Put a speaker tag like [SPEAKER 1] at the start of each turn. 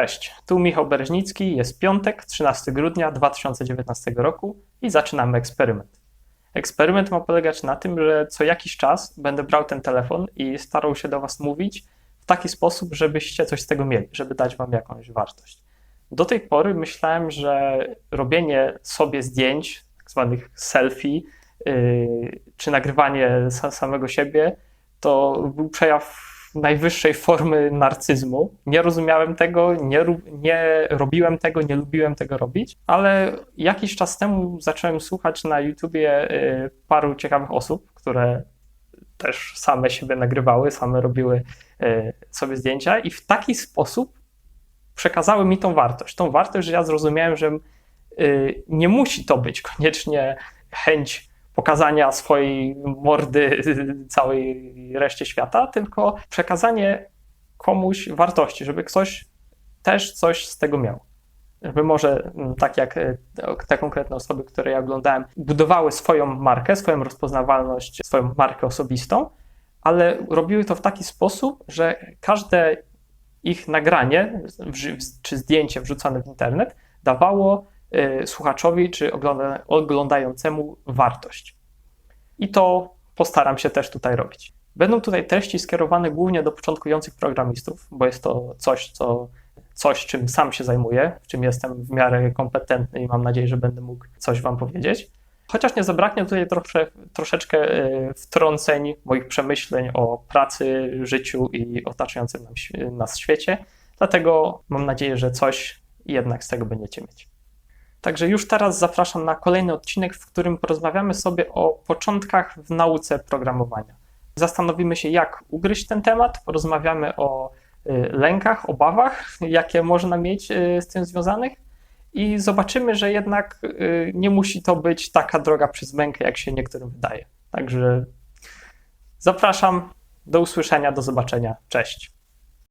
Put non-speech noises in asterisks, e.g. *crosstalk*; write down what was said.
[SPEAKER 1] Cześć, tu Michał Bereźnicki, jest piątek, 13 grudnia 2019 roku i zaczynamy eksperyment. Eksperyment ma polegać na tym, że co jakiś czas będę brał ten telefon i starał się do Was mówić w taki sposób, żebyście coś z tego mieli, żeby dać Wam jakąś wartość. Do tej pory myślałem, że robienie sobie zdjęć, tak zwanych selfie, yy, czy nagrywanie sa- samego siebie, to był przejaw najwyższej formy narcyzmu. Nie rozumiałem tego, nie, nie robiłem tego, nie lubiłem tego robić, ale jakiś czas temu zacząłem słuchać na YouTubie y, paru ciekawych osób, które też same siebie nagrywały, same robiły y, sobie zdjęcia i w taki sposób przekazały mi tą wartość. Tą wartość, że ja zrozumiałem, że y, nie musi to być koniecznie chęć pokazania swojej mordy *laughs* całej reszcie świata, tylko przekazanie komuś wartości, żeby ktoś też coś z tego miał. Żeby może, mm, tak jak e, te konkretne osoby, które ja oglądałem, budowały swoją markę, swoją rozpoznawalność, swoją markę osobistą, ale robiły to w taki sposób, że każde ich nagranie czy zdjęcie wrzucone w internet dawało y, słuchaczowi czy ogląda, oglądającemu wartość. I to postaram się też tutaj robić. Będą tutaj treści skierowane głównie do początkujących programistów, bo jest to coś, co, coś, czym sam się zajmuję, w czym jestem w miarę kompetentny i mam nadzieję, że będę mógł coś Wam powiedzieć. Chociaż nie zabraknie tutaj trosze, troszeczkę y, wtrąceń moich przemyśleń o pracy, życiu i otaczającym nas świecie, dlatego mam nadzieję, że coś jednak z tego będziecie mieć. Także już teraz zapraszam na kolejny odcinek, w którym porozmawiamy sobie o początkach w nauce programowania. Zastanowimy się, jak ugryźć ten temat, porozmawiamy o y, lękach, obawach, jakie można mieć y, z tym związanych i zobaczymy, że jednak y, nie musi to być taka droga przez mękę, jak się niektórym wydaje. Także zapraszam, do usłyszenia, do zobaczenia. Cześć.